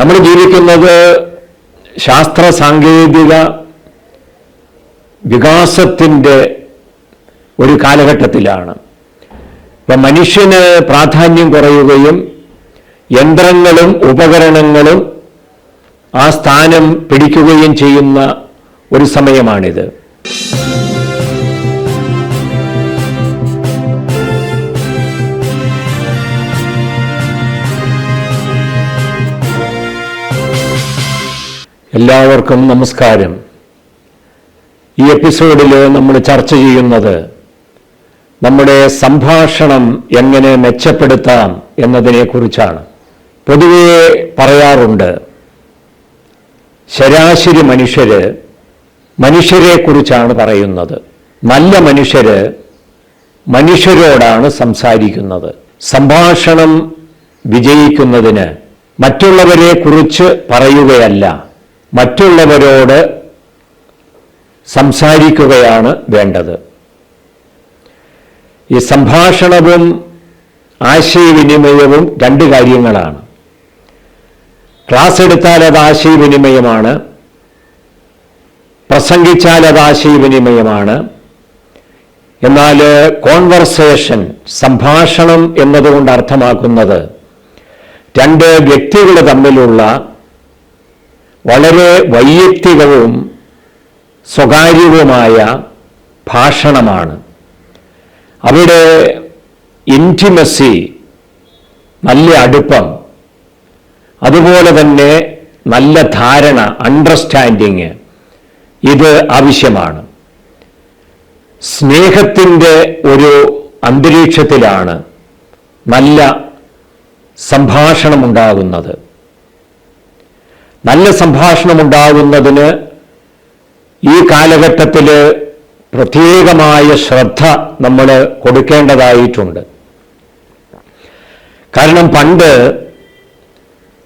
നമ്മൾ ജീവിക്കുന്നത് ശാസ്ത്ര സാങ്കേതിക വികാസത്തിന്റെ ഒരു കാലഘട്ടത്തിലാണ്. ഇപ്പം മനുഷ്യന് പ്രാധാന്യം കുറയുകയും യന്ത്രങ്ങളും ഉപകരണങ്ങളും ആ സ്ഥാനം പിടിക്കുകയും ചെയ്യുന്ന ഒരു സമയമാണിത്. എല്ലാവർക്കും നമസ്കാരം. ഈ എപ്പിസോഡിൽ നമ്മൾ ചർച്ച ചെയ്യുന്നത് നമ്മുടെ സംഭാഷണം എങ്ങനെ മെച്ചപ്പെടുത്താം എന്നതിനെക്കുറിച്ചാണ്. പൊതുവെ പറയാറുണ്ട് ശരാശരി മനുഷ്യര് മനുഷ്യരെക്കുറിച്ചാണ് പറയുന്നത്. നല്ല മനുഷ്യര് മനുഷ്യരോടാണ് സംസാരിക്കുന്നത്. സംഭാഷണം വിജയിക്കുന്നതിന് മറ്റുള്ളവരെ കുറിച്ച് പറയുകയല്ല. മറ്റുള്ളവരോട് സംസാരിക്കുകയാണ് വേണ്ടത്. ഈ സംഭാഷണവും ആശയവിനിമയവും രണ്ട് കാര്യങ്ങളാണ്. ക്ലാസ് എടുത്താൽ അത് ആശയവിനിമയമാണ്. പ്രസംഗിച്ചാൽ അത് ആശയവിനിമയമാണ്. എന്നാൽ കോൺവെർസേഷൻ സംഭാഷണം എന്നതുകൊണ്ട് അർത്ഥമാക്കുന്നത് രണ്ട് വ്യക്തികൾ തമ്മിലുള്ള വളരെ വൈയക്തികവും സ്വകാര്യവുമായ ഭാഷണമാണ്. അവിടെ ഇന്റിമസി നല്ല അടുപ്പം അതുപോലെ തന്നെ നല്ല ധാരണ അണ്ടർസ്റ്റാൻഡിങ് ഇത് ആവശ്യമാണ്. സ്നേഹത്തിന്റെ ഒരു അന്തരീക്ഷത്തിലാണ് നല്ല സംഭാഷണമുണ്ടാകുന്നത്. നല്ല സംഭാഷണമുണ്ടാകുന്നതിന് ഈ കാലഘട്ടത്തിൽ പ്രത്യേകമായ ശ്രദ്ധ നമ്മൾ കൊടുക്കേണ്ടതായിട്ടുണ്ട്. കാരണം പണ്ട്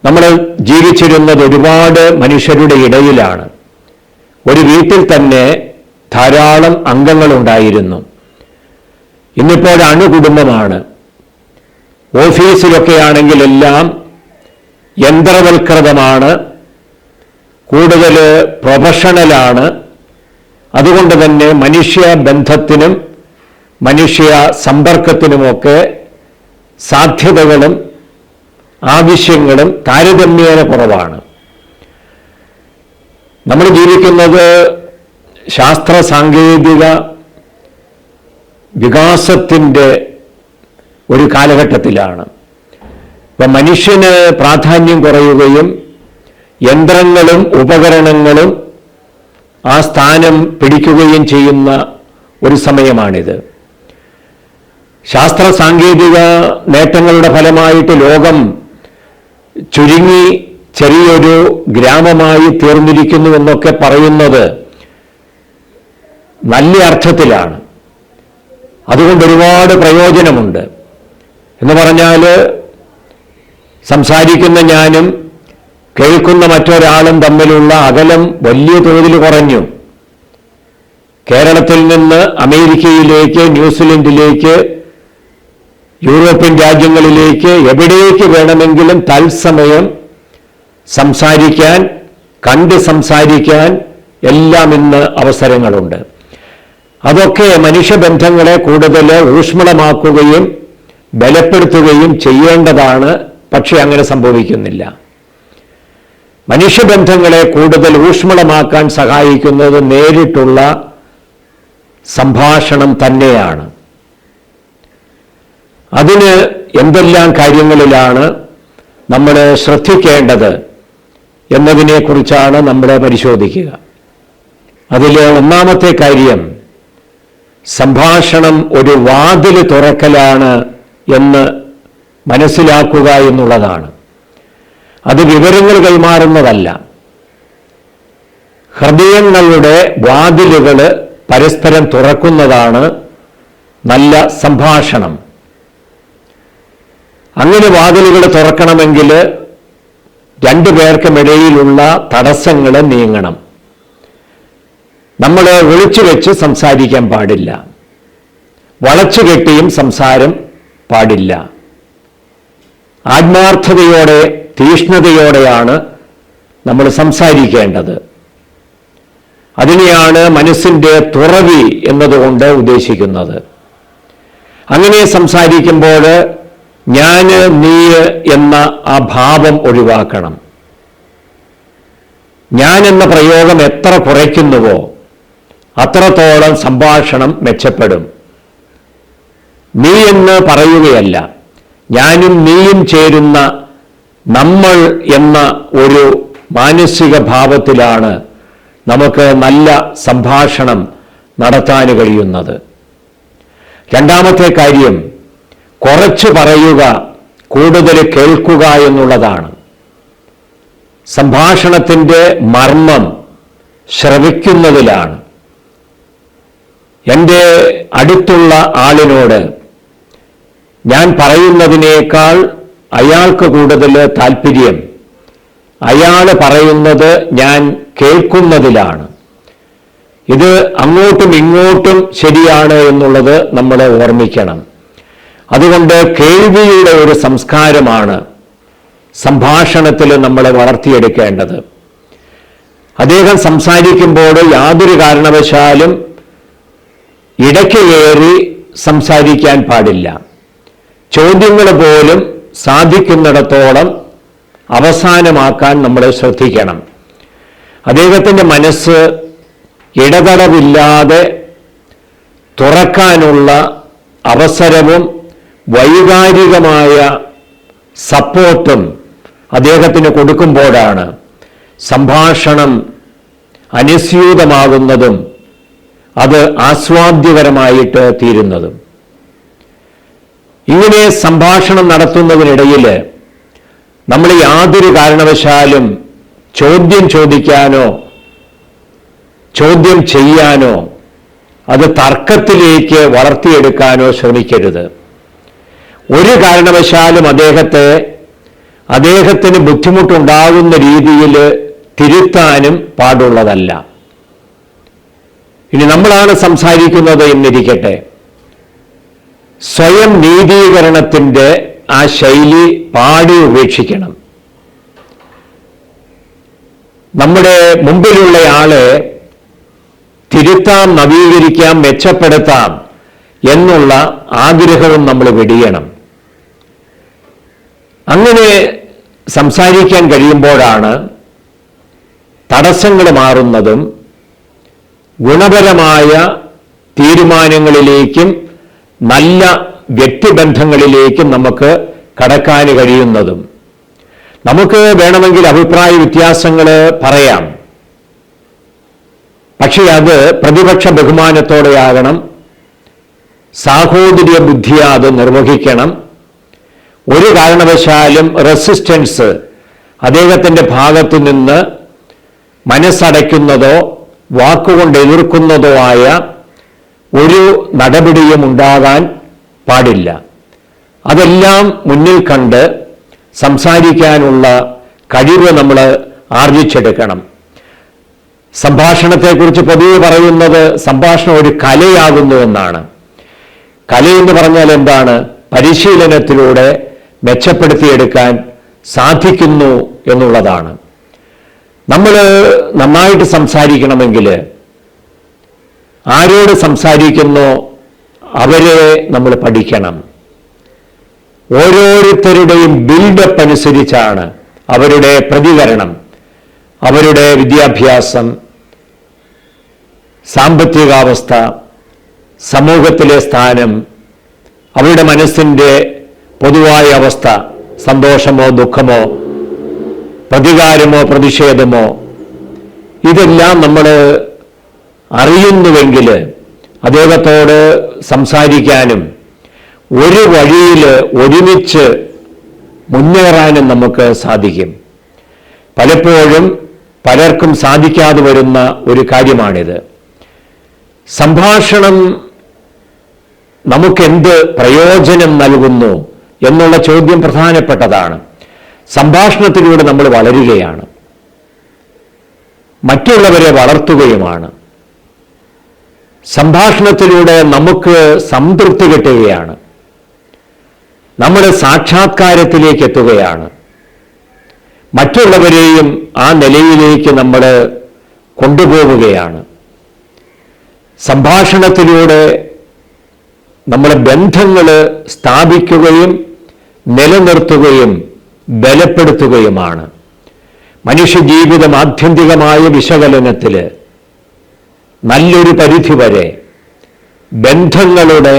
നമ്മൾ ജീവിച്ചിരുന്നത് ഒരുപാട് മനുഷ്യരുടെ ഇടയിലാണ്. ഒരു വീട്ടിൽ തന്നെ ധാരാളം അംഗങ്ങളുണ്ടായിരുന്നു. ഇന്നിപ്പോൾ അണുകുടുംബമാണ്. ഓഫീസിലൊക്കെ ആണെങ്കിൽ എല്ലാം യന്ത്രവൽകൃതമാണ്. കൂടുതൽ പ്രൊഫഷണലാണ്. അതുകൊണ്ട് തന്നെ മനുഷ്യ ബന്ധത്തിനും മനുഷ്യ സമ്പർക്കത്തിനുമൊക്കെ സാധ്യതകളും ആവശ്യങ്ങളും താരതമ്യേന കുറവാണ്. നമ്മൾ ജീവിക്കുന്നത് ശാസ്ത്ര സാങ്കേതിക വികാസത്തിന്റെ ഒരു കാലഘട്ടത്തിലാണ്. ഇപ്പം മനുഷ്യന് പ്രാധാന്യം കുറയുകയും യന്ത്രങ്ങളും ഉപകരണങ്ങളും ആ സ്ഥാനം പിടിക്കുകയും ചെയ്യുന്ന ഒരു സമയമാണിത്. ശാസ്ത്ര സാങ്കേതിക നേട്ടങ്ങളുടെ ഫലമായിട്ട് ലോകം ചുരുങ്ങി ചെറിയൊരു ഗ്രാമമായി തീർന്നിരിക്കുന്നു എന്നൊക്കെ പറയുന്നത് നല്ല അർത്ഥത്തിലാണ്. അതുകൊണ്ട് ഒരുപാട് പ്രയോജനമുണ്ട്. എന്ന് പറഞ്ഞാൽ സംസാരിക്കുന്ന ഞാനും കേൾക്കുന്ന മറ്റൊരാളും തമ്മിലുള്ള അകലം വലിയ തോതിൽ കുറഞ്ഞു. കേരളത്തിൽ നിന്ന് അമേരിക്കയിലേക്ക് ന്യൂസിലൻഡിലേക്ക് യൂറോപ്യൻ രാജ്യങ്ങളിലേക്ക് എവിടേക്ക് വേണമെങ്കിലും തത്സമയം സംസാരിക്കാൻ കണ്ട് സംസാരിക്കാൻ എല്ലാം ഇന്ന് അവസരങ്ങളുണ്ട്. അതൊക്കെ മനുഷ്യബന്ധങ്ങളെ കൂടുതൽ ഊഷ്മളമാക്കുകയും ബലപ്പെടുത്തുകയും ചെയ്യേണ്ടതാണ്. പക്ഷേ അങ്ങനെ സംഭവിക്കുന്നില്ല. മനുഷ്യബന്ധങ്ങളെ കൂടുതൽ ഊഷ്മളമാക്കാൻ സഹായിക്കുന്നത് നേരിട്ടുള്ള സംഭാഷണം തന്നെയാണ്. അതിന് എന്തെല്ലാം കാര്യങ്ങളിലാണ് നമ്മൾ ശ്രദ്ധിക്കേണ്ടത് എന്നതിനെക്കുറിച്ചാണ് നമ്മൾ പരിശോധിക്കുക. അതിൽ ഒന്നാമത്തെ കാര്യം സംഭാഷണം ഒരു വാതിൽ തുറക്കലാണ് എന്ന് മനസ്സിലാക്കുക എന്നുള്ളതാണ്. അത് വിവരങ്ങൾ കൈമാറുന്നതല്ല ഹൃദയങ്ങളുടെ വാതിലുകൾ പരസ്പരം തുറക്കുന്നതാണ് നല്ല സംഭാഷണം. അങ്ങനെ വാതിലുകൾ തുറക്കണമെങ്കിൽ രണ്ടു പേർക്കുമിടയിലുള്ള തടസ്സങ്ങൾ നീങ്ങണം. നമ്മൾ വിളിച്ചു വെച്ച് സംസാരിക്കാൻ പാടില്ല. വളച്ചു കെട്ടിയും സംസാരം പാടില്ല. ആത്മാർത്ഥതയോടെ തീഷ്ണതയോടെയാണ് നമ്മൾ സംസാരിക്കേണ്ടത്. അതിനെയാണ് മനസ്സിന്റെ തുറവി എന്നതുകൊണ്ട് ഉദ്ദേശിക്കുന്നത്. അങ്ങനെ സംസാരിക്കുമ്പോൾ ഞാൻ നീ എന്ന ആ ഭാവം ഒഴിവാക്കണം. ഞാൻ എന്ന പ്രയോഗം എത്ര കുറയ്ക്കുന്നുവോ അത്രത്തോളം സംഭാഷണം മെച്ചപ്പെടും. നീ എന്ന് പറയുകയല്ല. ഞാനും നീയും ചേരുന്ന നമ്മൾ എന്ന ഒരു മാനസിക ഭാവത്തിലാണ് നമുക്ക് നല്ല സംഭാഷണം നടത്താൻ കഴിയുന്നത്. രണ്ടാമത്തെ കാര്യം കുറച്ച് പറയുക കൂടുതൽ കേൾക്കുക എന്നുള്ളതാണ്. സംഭാഷണത്തിന്റെ മർമ്മം ശ്രവിക്കുന്നതിലാണ്. എന്റെ അടുത്തുള്ള ആളിനോട് ഞാൻ പറയുന്നതിനേക്കാൾ അയാൾക്ക് കൂടുതൽ താല്പര്യം. അയാൾ പറയുന്നത് ഞാൻ കേൾക്കുന്നതിലാണ്. ഇത് അങ്ങോട്ടും ഇങ്ങോട്ടും ശരിയാണ് എന്നുള്ളത് നമ്മൾ ഓർമ്മിക്കണം. അതുകൊണ്ട് കേൾവിയുടെ ഒരു സംസ്കാരമാണ് സംഭാഷണത്തിൽ നമ്മൾ വളർത്തിയെടുക്കേണ്ടത്. അദ്ദേഹം സംസാരിക്കുമ്പോൾ യാതൊരു കാരണവശാലും ഇടയ്ക്ക് കയറി സംസാരിക്കാൻ പാടില്ല. ചോദ്യങ്ങൾ പോലും സാധിക്കുന്നിടത്തോളം അവസാനമാക്കാൻ നമ്മൾ ശ്രദ്ധിക്കണം. അദ്ദേഹത്തിന്റെ മനസ്സ് ഇടതടവില്ലാതെ തുറക്കാനുള്ള അവസരവും വൈകാരികമായ സപ്പോർട്ടും അദ്ദേഹത്തിന് കൊടുക്കുമ്പോഴാണ് സംഭാഷണം അനുസ്യൂതമാകുന്നതും അത് ആസ്വാദ്യകരമായിട്ട് തീരുന്നതും. ഇങ്ങനെ സംഭാഷണം നടത്തുന്നതിനിടയിൽ നമ്മൾ യാതൊരു കാരണവശാലും ചോദ്യം ചോദിക്കാനോ ചോദ്യം ചെയ്യാനോ അത് തർക്കത്തിലേക്ക് വളർത്തിയെടുക്കാനോ ശ്രമിക്കരുത്. ഒരു കാരണവശാലും അദ്ദേഹത്തെ അദ്ദേഹത്തിന് ബുദ്ധിമുട്ടുണ്ടാകുന്ന രീതിയിൽ തിരുത്താനും പാടുള്ളതല്ല. ഇനി നമ്മളാണ് സംസാരിക്കുന്നത് എന്നിരിക്കട്ടെ. സ്വയം നീതീകരണത്തിന്റെ ആ ശൈലി പാടി ഉപേക്ഷിക്കണം. നമ്മുടെ മുമ്പിലുള്ള ആൾ തിരുത്താം നവീകരിക്കാം മെച്ചപ്പെടുത്താം എന്നുള്ള ആഗ്രഹവും നമ്മൾ വെടിയണം. അങ്ങനെ സംസാരിക്കാൻ കഴിയുമ്പോഴാണ് തടസ്സങ്ങൾ മാറുന്നതും ഗുണപരമായ തീരുമാനങ്ങളിലേക്കും നല്ല വ്യക്തിബന്ധങ്ങളിലേക്ക് നമുക്ക് കടക്കാൻ കഴിയുന്നതും. നമുക്ക് വേണമെങ്കിൽ അഭിപ്രായ വ്യത്യാസങ്ങൾ പറയാം. പക്ഷേ അത് പ്രതിപക്ഷ ബഹുമാനത്തോടെയാകണം. സാഹോദര്യ ബുദ്ധിയ അത് നിർവഹിക്കണം. ഒരു കാരണവശാലും റെസിസ്റ്റൻസ് അദ്ദേഹത്തിന്റെ ഭാഗത്തു നിന്ന് മനസ്സടയ്ക്കുന്നതോ വാക്കുകൊണ്ട് എതിർക്കുന്നതോ ആയ ഒരു നടപടിയും ഉണ്ടാകാൻ പാടില്ല. അതെല്ലാം മുന്നിൽ കണ്ട് സംസാരിക്കാനുള്ള കഴിവ് നമ്മൾ ആർജിച്ചെടുക്കണം. സംഭാഷണത്തെക്കുറിച്ച് പൊതുവെ പറയുന്നത് സംഭാഷണം ഒരു കലയാകുന്നു എന്നാണ്. കലയെന്ന് പറഞ്ഞാൽ എന്താണ്? പരിശീലനത്തിലൂടെ മെച്ചപ്പെടുത്തിയെടുക്കാൻ സാധിക്കുന്നു എന്നുള്ളതാണ്. നമ്മൾ നന്നായിട്ട് സംസാരിക്കണമെങ്കിൽ ആരോട് സംസാരിക്കുന്നോ അവരെ നമ്മൾ പഠിക്കണം. ഓരോരുത്തരുടെയും ബിൽഡപ്പ് അനുസരിച്ചാണ് അവരുടെ പ്രതികരണം അവരുടെ വിദ്യാഭ്യാസം സാമ്പത്തികാവസ്ഥ സമൂഹത്തിലെ സ്ഥാനം അവരുടെ മനസ്സിന്റെ പൊതുവായ അവസ്ഥ സന്തോഷമോ ദുഃഖമോ പ്രതികാരമോ പ്രതിഷേധമോ ഇതെല്ലാം നമ്മൾ അറിയുന്നുവെങ്കിൽ അദ്ദേഹത്തോട് സംസാരിക്കാനും ഒരു വഴിയിൽ ഒരുമിച്ച് മുന്നേറാനും നമുക്ക് സാധിക്കും. പലപ്പോഴും പലർക്കും സാധിക്കാതെ വരുന്ന ഒരു കാര്യമാണിത്. സംഭാഷണം നമുക്കെന്ത് പ്രയോജനം നൽകുന്നു എന്നുള്ള ചോദ്യം പ്രധാനപ്പെട്ടതാണ്. സംഭാഷണത്തിലൂടെ നമ്മൾ വളരുകയാണ്. മറ്റുള്ളവരെ വളർത്തുകയുമാണ്. സംഭാഷണത്തിലൂടെ നമുക്ക് സംതൃപ്തി കിട്ടുകയാണ്. നമ്മുടെ സാക്ഷാത്കാരത്തിലേക്ക് എത്തുകയാണ്. മറ്റുള്ളവരെയും ആ നിലയിലേക്ക് നമ്മൾ കൊണ്ടുപോവുകയാണ്. സംഭാഷണത്തിലൂടെ നമ്മുടെ ബന്ധങ്ങൾ സ്ഥാപിക്കുകയും നിലനിർത്തുകയും ബലപ്പെടുത്തുകയുമാണ്. മനുഷ്യജീവിതം ആത്യന്തികമായ വിശകലനത്തിൽ നല്ലൊരു പരിധി വരെ ബന്ധങ്ങളുടെ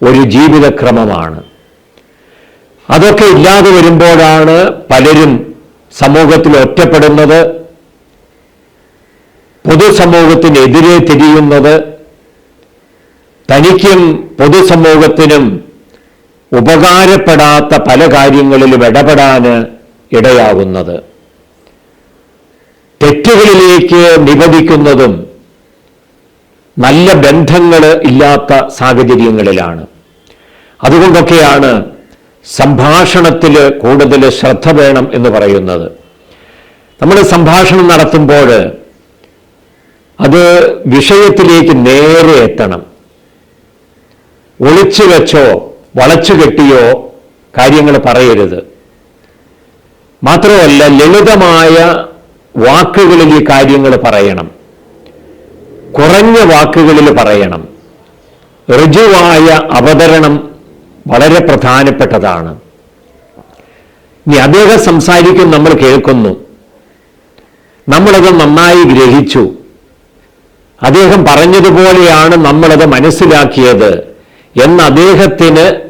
ഒരു ജീവിതക്രമമാണ്. അതൊക്കെ ഇല്ലാതെ വരുമ്പോഴാണ് പലരും സമൂഹത്തിൽ ഒറ്റപ്പെടുന്നത് പൊതുസമൂഹത്തിനെതിരെ തിരിയുന്നത് തനിക്കും പൊതുസമൂഹത്തിനും ഉപകാരപ്പെടാത്ത പല കാര്യങ്ങളിലും ഇടപെടാൻ ഇടയാകുന്നത് തെറ്റുകളിലേക്ക് നിവദിക്കുന്നതും നല്ല ബന്ധങ്ങൾ ഇല്ലാത്ത സാഹചര്യങ്ങളിലാണ്. അതുകൊണ്ടൊക്കെയാണ് സംഭാഷണത്തിൽ കൂടുതൽ ശ്രദ്ധ വേണം എന്ന് പറയുന്നത്. നമ്മൾ സംഭാഷണം നടത്തുമ്പോൾ അത് വിഷയത്തിലേക്ക് നേരെ എത്തണം. ഒളിച്ചു വെച്ചോ വളച്ചു കെട്ടിയോ കാര്യങ്ങൾ പറയരുത്. മാത്രമല്ല ലളിതമായ വാക്കുകളിൽ ഈ കാര്യങ്ങൾ പറയണം. കുറഞ്ഞ വാക്കുകളിൽ പറയണം. ഋജുവായ അവതരണം വളരെ പ്രധാനപ്പെട്ടതാണ്. ഇനി അദ്ദേഹം സംസാരിക്കും നമ്മൾ കേൾക്കുന്നു. നമ്മളത് നന്നായി ഗ്രഹിച്ചു. അദ്ദേഹം പറഞ്ഞതുപോലെയാണ് നമ്മളത് മനസ്സിലാക്കിയത് എന്ന് അദ്ദേഹത്തിന്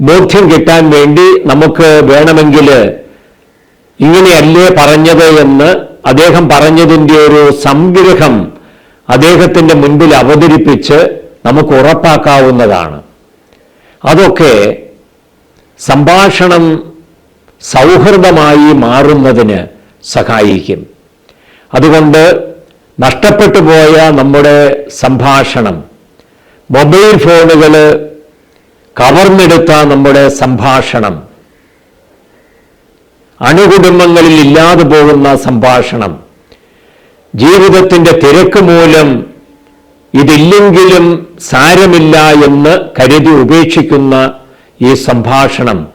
ബോധ്യം കിട്ടാൻ വേണ്ടി നമുക്ക് വേണമെങ്കിൽ ഇങ്ങനെയല്ലേ പറഞ്ഞത് എന്ന് അദ്ദേഹം പറഞ്ഞതിന്റെ ഒരു സംഗ്രഹം അദ്ദേഹത്തിന്റെ മുൻപിൽ അവതരിപ്പിച്ച് നമുക്ക് ഉറപ്പാക്കാവുന്നതാണ്. അതൊക്കെ സംഭാഷണം സൗഹൃദമായി മാറുന്നതിന് സഹായിക്കും. അതുകൊണ്ട് നഷ്ടപ്പെട്ടു പോയ നമ്മുടെ സംഭാഷണം മൊബൈൽ ഫോണുകൾ കവർന്നെടുത്ത നമ്മുടെ സംഭാഷണം അണുകുടുംബങ്ങളിൽ ഇല്ലാതെ പോകുന്ന സംഭാഷണം ജീവിതത്തിന്റെ തിരക്ക് മൂലം ഇതില്ലെങ്കിലും സാരമില്ല എന്ന് കരുതി ഉപേക്ഷിക്കുന്ന ഈ സംഭാഷണം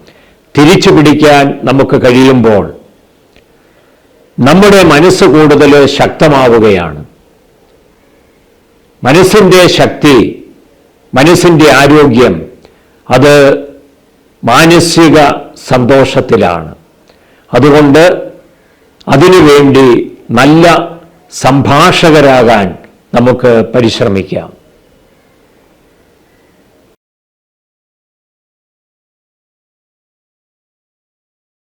തിരിച്ചു പിടിക്കാൻ നമുക്ക് കഴിയുമ്പോൾ നമ്മുടെ മനസ്സ് കൂടുതൽ ശക്തമാവുകയാണ്. മനസ്സിന്റെ ശക്തി മനസ്സിന്റെ ആരോഗ്യം അത് മാനസിക സന്തോഷത്തിലാണ്. അതുകൊണ്ട് അതിനുവേണ്ടി നല്ല സംഭാഷകരാകാൻ നമുക്ക് പരിശ്രമിക്കാം.